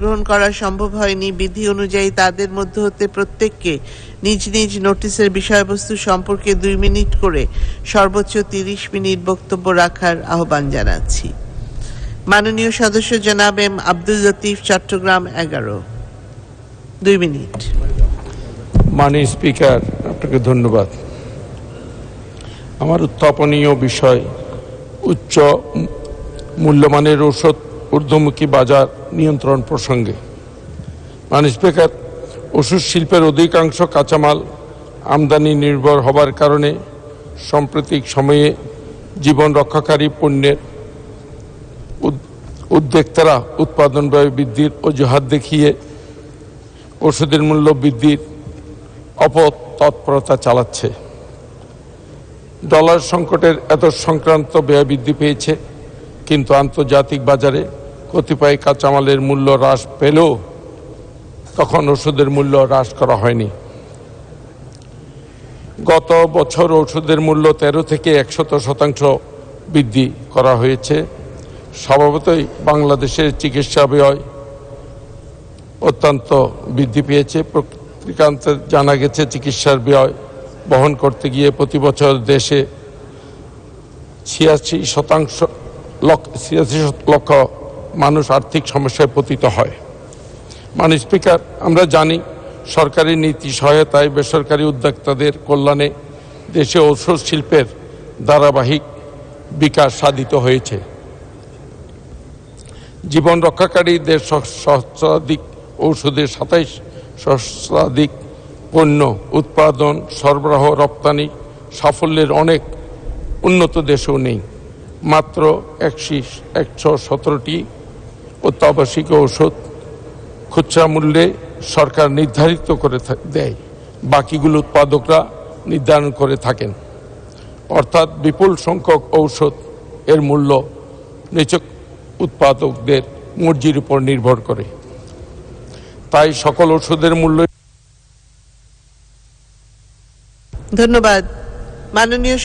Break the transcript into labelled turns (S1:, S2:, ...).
S1: গ্রহণ করা সম্ভব হয়নি। বিধি অনুযায়ী তাদের মধ্য হতে প্রত্যেককে নিজ নিজ নোটিশের বিষয়বস্তু সম্পর্কে দুই মিনিট করে সর্বোচ্চ তিরিশ মিনিট বক্তব্য রাখার আহ্বান জানাচ্ছি। মাননীয় সদস্য জনাব এম আব্দুল লতিফ, চট্টগ্রাম এগারো। দুই মিনিট।
S2: মাননীয় স্পিকার, আপনাকে ধন্যবাদ। আমার উত্থাপনীয় বিষয় উচ্চ মূল্যমানের ঔষধ ঊর্ধ্বমুখী বাজার নিয়ন্ত্রণ প্রসঙ্গে। মাননীয় স্পিকার ওষুধ শিল্পের অধিকাংশ কাঁচামাল আমদানি নির্ভর হবার কারণে সাম্প্রতিক সময়ে জীবন রক্ষাকারী পণ্যের উদ- উদ্যোক্তারা উৎপাদন ব্যয় বৃদ্ধির অজুহাত দেখিয়ে ওষুধের মূল্য বৃদ্ধির অপতৎপরতা চালাচ্ছে। ডলার সংকটের এত সংক্রান্ত ব্যয় বৃদ্ধি পেয়েছে, কিন্তু আন্তর্জাতিক বাজারে কতিপয় কাঁচামালের মূল্য হ্রাস পেলেও তখন ওষুধের মূল্য হ্রাস করা হয়নি। গত বছর ওষুধের মূল্য তেরো থেকে একশত শতাংশ বৃদ্ধি করা হয়েছে। স্বভাবতই বাংলাদেশের চিকিৎসা ব্যয় অত্যন্ত বৃদ্ধি পেয়েছে। পত্রিকান্তে জানা গেছে, চিকিৎসার ব্যয় বহন করতে গিয়ে প্রতি বছর দেশে ছিয়াশি শতাংশ লক্ষ ছিয়াশি লক্ষ মানুষ আর্থিক সমস্যায় পতিত হয়। মানে স্পিকার, আমরা জানি সরকারি নীতি সহায়তায় বেসরকারি উদ্যোক্তাদের কল্যাণে দেশে ঔষধ শিল্পের ধারাবাহিক বিকাশ সাধিত হয়েছে। জীবন রক্ষাকারী দেশ সহস্রাধিক ঔষধের সাতাইশ সহস্রাধিক পণ্য উৎপাদন, সরবরাহ, রপ্তানি সাফল্যের অনেক উন্নত দেশেও নেই। মাত্র একশি, একশো সতেরোটি অত্যাবশ্যিক ঔষধ, খুচরা মূল্যে সরকার নির্ধারিত করে দেয়। বাকিগুলো উৎপাদকরা নির্ধারণ করে থাকেন। অর্থাৎ বিপুল সংখ্যক ঔষধ এর মূল্য নিচক উৎপাদকদের মর্জির উপর নির্ভর করে। তাই সকল ওষুধের মূল্য
S1: ধন্যবাদ। মাননীয়